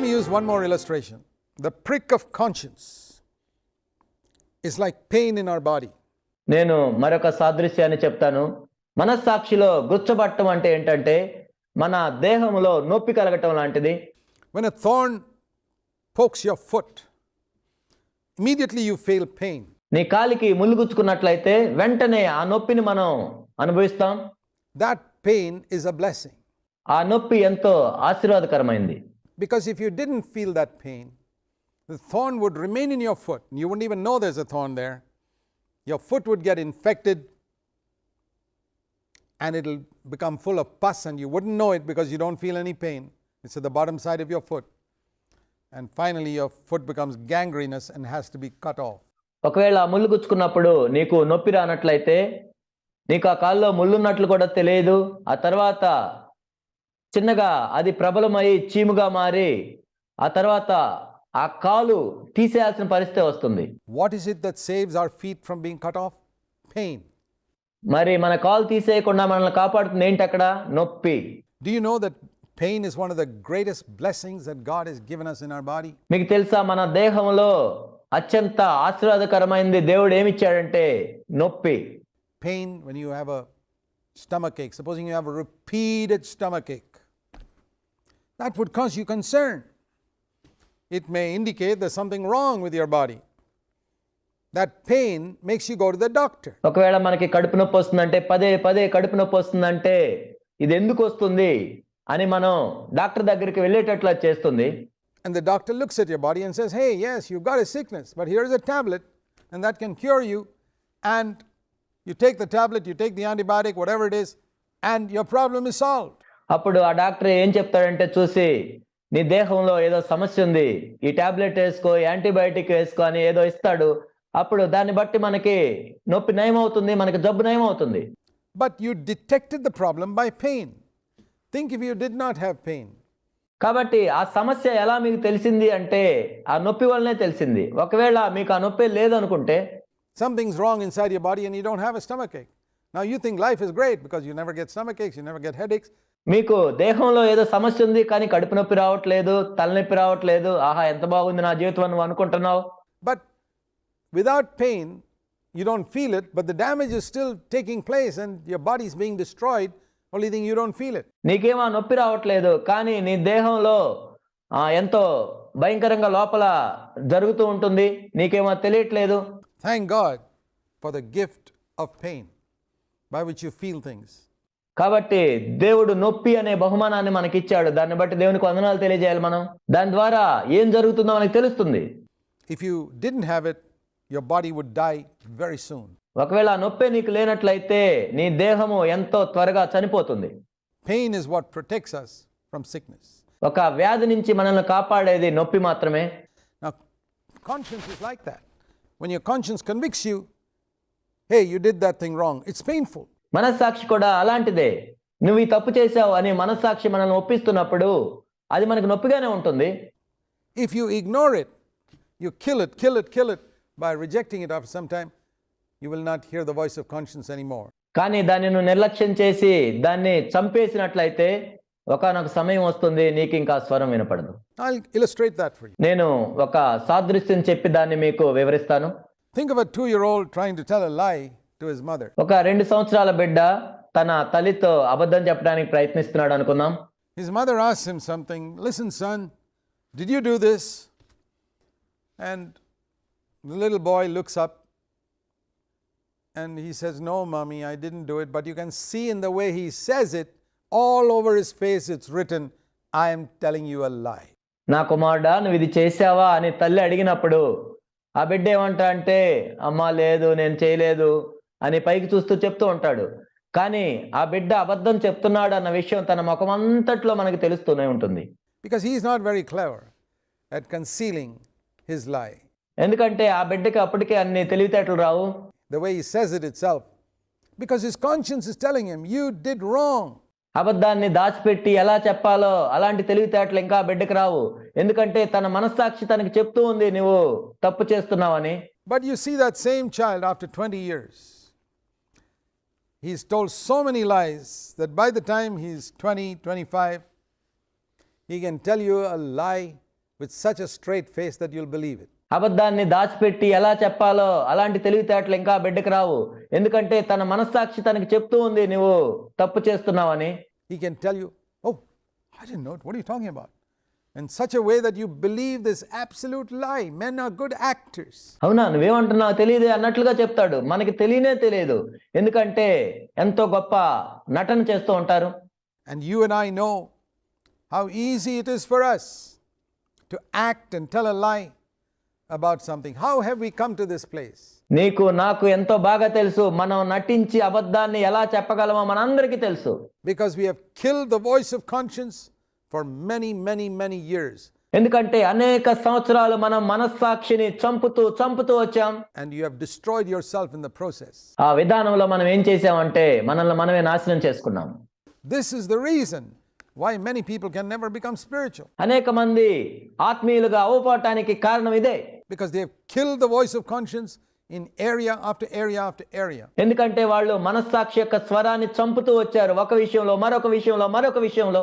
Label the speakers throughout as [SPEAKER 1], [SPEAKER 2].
[SPEAKER 1] me use one more illustration. The prick of conscience is like pain in our body.
[SPEAKER 2] నేను మరొక సాదృశ్యాన్ని చెప్తాను. మనస్సాక్షిలో గుచ్చబట్టం అంటే ఏంటంటే మన దేహంలో నొప్పి కలగటం లాంటిది.
[SPEAKER 1] When a thorn pokes your foot immediately you feel pain
[SPEAKER 2] నీ కాలికి ములుగుచ్చుకున్నట్లయితే వెంటనే ఆ నొప్పిని మనం అనుభవిస్తాం.
[SPEAKER 1] That pain is a blessing
[SPEAKER 2] ఆ నొప్పి ఎంతో ఆశీర్వాదకరమైంది.
[SPEAKER 1] Because if you didn't feel that pain, the thorn would remain in your foot. You wouldn't even know there's a thorn there. Your foot would get infected and it'll become full of pus, and you wouldn't know it because you don't feel any pain. It's at the bottom side of your foot. And finally, your foot becomes gangrenous and has to be cut off.
[SPEAKER 2] ఒకవేళ ఆ ముళ్ళు గుచ్చుకున్నప్పుడు నీకు నొప్పి రానట్లయితే నీకు ఆ కాల్లో ముళ్ళున్నట్లు కూడా తెలియదు ఆ తర్వాత చిన్నగా అది ప్రబలమై చీముగా మారి ఆ తర్వాత ఆ కాలు తీసేయాల్సిన పరిస్థితి వస్తుంది.
[SPEAKER 1] What is it that saves our feet from being cut off pain
[SPEAKER 2] మరి మన కాలు తీసేయకుండా మనల్ని కాపాడుతుంది ఏంటి అక్కడ? నొప్పి.
[SPEAKER 1] Do you know that pain is one of the greatest blessings that God has given us in our body?
[SPEAKER 2] మీకు తెలుసా మన దేహంలో అత్యంత ఆశీర్వాదకరమైనది దేవుడు ఏమి ఇచ్చాడంటే నొప్పి.
[SPEAKER 1] Pain when you have a stomach ache supposing you have a repeated stomach ache that would cause you concern. It may indicate there's something wrong with your body. That pain makes you go to the doctor.
[SPEAKER 2] ఒకవేళ మనకి కడుపు నొప్పి వస్తుందంటే పదే పదే కడుపు నొప్పి వస్తుందంటే ఇది ఎందుకు వస్తుంది అని మనం డాక్టర్ దగ్గరికి వెళ్ళేటట్లు అది చేస్తుంది
[SPEAKER 1] And the doctor looks at your body and says, Hey, yes, you've got a sickness, but here's a tablet, and that can cure you. And you take the tablet, you take the antibiotic, whatever it is, and your problem is solved.
[SPEAKER 2] అప్పుడు ఆ doctor ఏం చెప్తాడంటే చూసి నీ దేహంలో ఏదో సమస్య ఉంది. ఈ ట్యాబ్లెట్ వేసుకో యాంటీబయాటిక్ వేసుకో అని ఏదో ఇస్తాడు. అప్పుడు దాన్ని బట్టి మనకి నొప్పి నయం అవుతుంది మనకి జబ్బు నయం అవుతుంది
[SPEAKER 1] but you detected the problem by pain think if you did not have pain
[SPEAKER 2] కాబట్టి ఆ సమస్య ఎలా మీకు తెలిసింది అంటే ఆ నొప్పి వల్లనే తెలిసింది. ఒకవేళ మీకు ఆ నొప్పి లేదనుకుంటే
[SPEAKER 1] something's wrong inside your body and you don't have a stomach ache now you think life is great because you never get stomach aches you never get head
[SPEAKER 2] మీకు దేహంలో ఏదో సమస్య ఉంది కానీ కడుపు నొప్పి రావట్లేదు తలనొప్పి రావట్లేదు ఆహా ఎంత బాగుంది నా జీవితం అని అనుకుంటున్నావు?
[SPEAKER 1] But without pain you don't feel it but the damage is still taking place and your body is being destroyed only thing you don't feel it
[SPEAKER 2] నీకేమా నొప్పి రావట్లేదు కానీ నీ దేహంలో ఎంతో భయంకరంగా లోపల జరుగుతూ ఉంటుంది నీకేమో తెలియట్లేదు.
[SPEAKER 1] Thank God for the gift of pain by which you feel things
[SPEAKER 2] కాబట్టి దేవుడు నొప్పి అనే బహుమానాన్ని మనకి ఇచ్చాడు దాన్ని బట్టి దేవునికి వందనాలు తెలియజేయాలి మనం. దాని ద్వారా ఏం జరుగుతుందో మనకి తెలుస్తుంది.
[SPEAKER 1] If you didn't have it your body would die very soon
[SPEAKER 2] ఒకవేళ నొప్పి నీకు లేనట్లయితే నీ దేహము ఎంతో త్వరగా చనిపోతుంది.
[SPEAKER 1] Pain is what protects us from sickness
[SPEAKER 2] ఒక వ్యాధి నుంచి మనల్ని కాపాడేది నొప్పి మాత్రమే.
[SPEAKER 1] Conscience is like that when your conscience convicts you hey you did that thing wrong it's painful
[SPEAKER 2] మనస్సాక్షి కూడా అలాంటిదే. నువ్వు ఈ తప్పు చేశావు అని మనస్సాక్షి మనల్ని ఒప్పిస్తున్నప్పుడు అది మనకు నొప్పిగానే ఉంటుంది.
[SPEAKER 1] If you ignore it you kill it kill it kill it by rejecting it after some time you will not hear the voice of conscience any more
[SPEAKER 2] కానీ దాన్ని నువ్వు నిర్లక్ష్యం చేసి దాన్ని చంపేసినట్లయితే ఒకనొక సమయం వస్తుంది నీకు ఇంకా స్వరం వినపడదు.
[SPEAKER 1] ఐ ఇలస్ట్రేట్ దట్ ఫర్
[SPEAKER 2] నేను ఒక సాదృశ్యం చెప్పి దాన్ని మీకు వివరిస్తాను.
[SPEAKER 1] Think about 2 year old trying to tell a his mother.
[SPEAKER 2] ఒక రెండు సంవత్సరాల బిడ్డ తన తల్లితో అబద్ధం చెప్పడానికి ప్రయత్నిస్తున్నాడు అనుకుందాం
[SPEAKER 1] His mother asks him something Listen, son, did you do this? And the little boy looks up and he says, No, mommy, I didn't do it. But you can see in the way he says it, all over his face, it's written, I am telling you a lie.
[SPEAKER 2] నా కుమారుడా నువ్వు ఇది చేసావా అని తల్లి అడిగినప్పుడు ఆ బిడ్డ ఏమంటా అంటే అమ్మా లేదు నేను చేయలేదు అని పైకి చూస్తూ చెప్తూ ఉంటాడు కానీ ఆ బిడ్డ అబద్ధం చెప్తున్నాడు అన్న విషయం తన ముఖం అంతట్లో మనకి తెలుస్తూనే ఉంటుంది
[SPEAKER 1] Because he's not very clever at concealing his lie.
[SPEAKER 2] ఎందుకంటే ఆ బిడ్డకి అప్పటికే అన్ని తెలివితేటలు రావు
[SPEAKER 1] The way he says it itself. Because his conscience is telling him, You did wrong.
[SPEAKER 2] అబద్ధాన్ని దాచిపెట్టి ఎలా చెప్పాలో అలాంటి తెలివితేటలు ఇంకా బిడ్డకి రావు ఎందుకంటే తన మనస్సాక్షి తనకి చెప్తూ ఉంది నువ్వు తప్పు చేస్తున్నావని
[SPEAKER 1] But you see that same child after 20 years. He's told so many lies that by the time he's 20, 25, he can tell you a lie with such a straight face that you'll believe it.
[SPEAKER 2] అబద్ధాన్ని దాచిపెట్టి ఎలా చెప్పాలో అలాంటి తెలివితేటలు ఇంకా బిడ్డకు రావు ఎందుకంటే తన మనస్సాక్షి తనకి చెప్తూ ఉంది నువ్వు తప్పు చేస్తున్నావని
[SPEAKER 1] He can tell you, Oh, I didn't know it. What are you talking about? In such a way that you believe this absolute lie. Men are good actors.
[SPEAKER 2] అవునా నువ్వేమంటున్నావు తెలియదు అన్నట్లుగా చెప్తాడు మనకి తెలియనే తెలియదు ఎందుకంటే ఎంతో గొప్ప నటన చేస్తూ ఉంటారు
[SPEAKER 1] And you and I know how easy it is for us to act and tell a lie about something. How have we come to this place?
[SPEAKER 2] నీకు నాకు ఎంతో బాగా తెలుసు మనం నటించి అబద్ధాన్ని ఎలా చెప్పగలమో మనందరికీ తెలుసు
[SPEAKER 1] Because we have killed the voice of conscience For many, many, many years.
[SPEAKER 2] ఎందుకంటే అనేక సంవత్సరాలు మనం మనస్సాక్షిని చంపుతూ చంపుతూ వచ్చాం
[SPEAKER 1] And you have destroyed yourself in the process.
[SPEAKER 2] ఆ విధానంలో మనం ఏం చేసామంటే మనల్ని మనమే నాశనం చేసుకున్నాం
[SPEAKER 1] This is the reason why many people can never become spiritual.
[SPEAKER 2] అనేక మంది ఆత్మీయులుగా అవ్వటానికి కారణం ఇదే
[SPEAKER 1] Because they have killed the voice of conscience in area after area after area.
[SPEAKER 2] ఎందుకంటే వాళ్ళు మనస్సాక్షి యొక్క స్వరాన్ని చంపుతూ వచ్చారు ఒక విషయంలో మరొక విషయంలో మరొక విషయంలో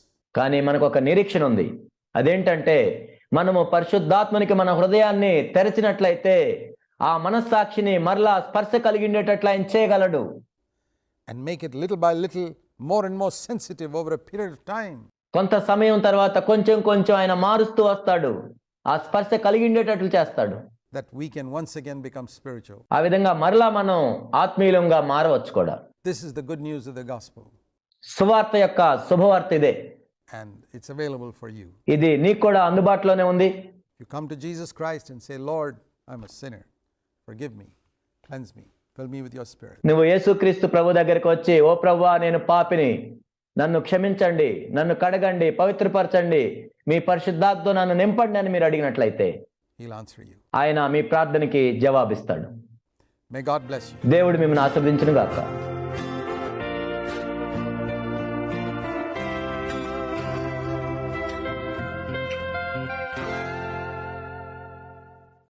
[SPEAKER 2] కానీ మనకు ఒక నిరీక్షణ ఉంది అదేంటంటే మనము పరిశుద్ధాత్మనికి మన హృదయాన్ని తెరచినట్లయితే ఆ మనస్సాక్షిని మరలా స్పర్శ కలిగి ఉండేటట్లు ఆయన చేయగలడు.
[SPEAKER 1] Make it little by little more and more sensitive over a period of time.
[SPEAKER 2] కొంత సమయం తర్వాత కొంచెం కొంచెం ఆయన మారుస్తూ వస్తాడు. ఆ స్పర్శ కలిగి ఉండేటట్లు చేస్తాడు.
[SPEAKER 1] That we can once again become spiritual.
[SPEAKER 2] ఆ విధంగా మరలా మనం ఆత్మీయులంగా మారవచ్చు కూడా.
[SPEAKER 1] This is the good news of the gospel,
[SPEAKER 2] సువార్త యొక్క శుభవార్త ఇదే.
[SPEAKER 1] And it's available for you.
[SPEAKER 2] ఇది నీకు కూడా అందుబాటులోనే ఉంది
[SPEAKER 1] You come to Jesus Christ and say, Lord, I'm a sinner. Forgive me, cleanse me, fill me with your spirit.
[SPEAKER 2] నువ్వు యేసుక్రీస్తు ప్రభు దగ్గరికి వచ్చి ఓ ప్రభువా నేను పాపిని నన్ను క్షమించండి నన్ను కడగండి పవిత్రపరచండి మీ పరిశుద్ధాత్తో నన్ను నింపండి అని మీరు అడిగినట్లయితే
[SPEAKER 1] He'll answer you.
[SPEAKER 2] ఆయన మీ ప్రార్థనకి జవాబిస్తాడు
[SPEAKER 1] May God bless you.
[SPEAKER 2] దేవుడు మిమ్మల్ని ఆశీర్వదించును గాక